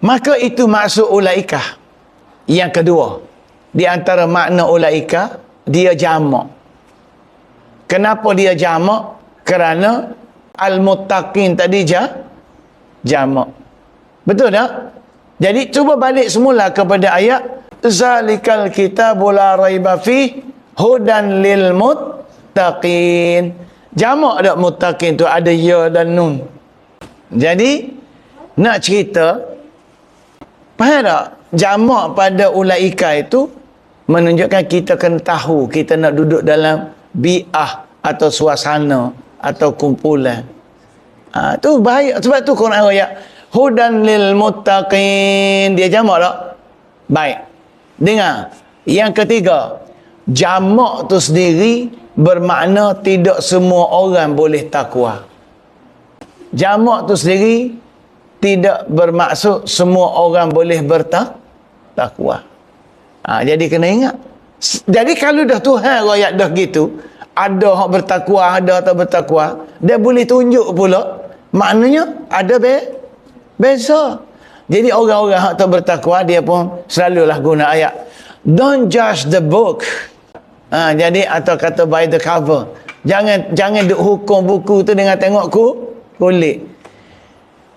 Maka itu maksud ulaikah. Yang kedua, di antara makna ulaika, dia jamak. Kenapa dia jamak? Kerana al-muttaqin tadi ja, jamak. Betul tak? Jadi cuba balik semula kepada ayat zalikal kitabul la raiba fi hudan lil muttaqin. Jamak tak muttaqin tu ada ya dan nun. Jadi nak cerita faham tak? Jamak pada ulaika itu menunjukkan kita kena tahu kita nak duduk dalam bi'ah atau suasana atau kumpulan. Ha, tu bahaya. Sebab tu Quran ayat hudan lil muttaqin. Dia jamak tak? Baik. Dengar. Yang ketiga jamak tu sendiri bermakna tidak semua orang boleh takwa. Jamak tu sendiri tidak bermaksud semua orang boleh bertakwa ha, jadi kena ingat jadi kalau dah Tuhan rakyat dah gitu ada hak bertakwa ada tak bertakwa dia boleh tunjuk pula maknanya ada be Beza. Jadi orang-orang yang tak bertakwa dia pun selalulah guna ayat. Don't judge the book. Ha, jadi atau kata by the cover. Jangan jangan duk hukum buku tu dengan tengok ku kulit.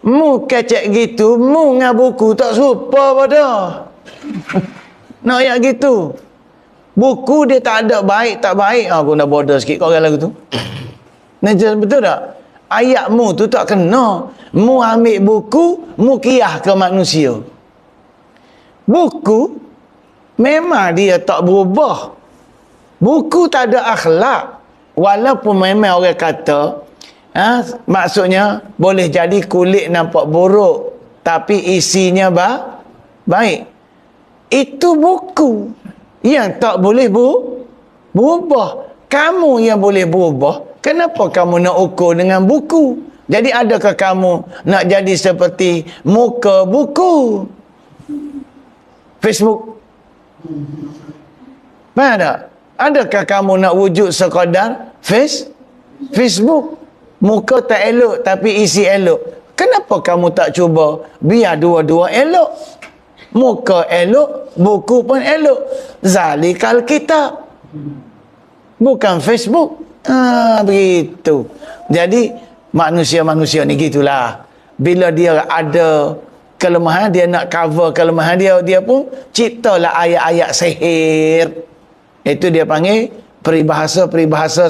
Mu kecek gitu, mu dengan buku tak serupa pada. Nak ayat gitu. Buku dia tak ada baik, tak baik. Ha, aku nak border sikit kau orang lagu tu. Nah, betul tak? ayatmu tu tak kena mu ambil buku mu kiyah ke manusia buku memang dia tak berubah buku tak ada akhlak walaupun memang orang kata ha, maksudnya boleh jadi kulit nampak buruk tapi isinya ba baik itu buku yang tak boleh bu berubah kamu yang boleh berubah Kenapa kamu nak ukur dengan buku? Jadi adakah kamu nak jadi seperti muka buku? Facebook. Mana? Adakah kamu nak wujud sekadar face Facebook? Muka tak elok tapi isi elok. Kenapa kamu tak cuba biar dua-dua elok? Muka elok, buku pun elok. Zalikal kitab. Bukan Facebook. Ha, begitu. Jadi manusia-manusia ni gitulah. Bila dia ada kelemahan dia nak cover kelemahan dia dia pun ciptalah ayat-ayat sihir. Itu dia panggil peribahasa-peribahasa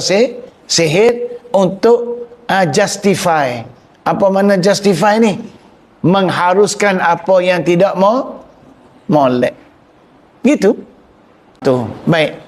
sihir untuk uh, justify. Apa mana justify ni? Mengharuskan apa yang tidak mau molek. Gitu. Tu. Baik.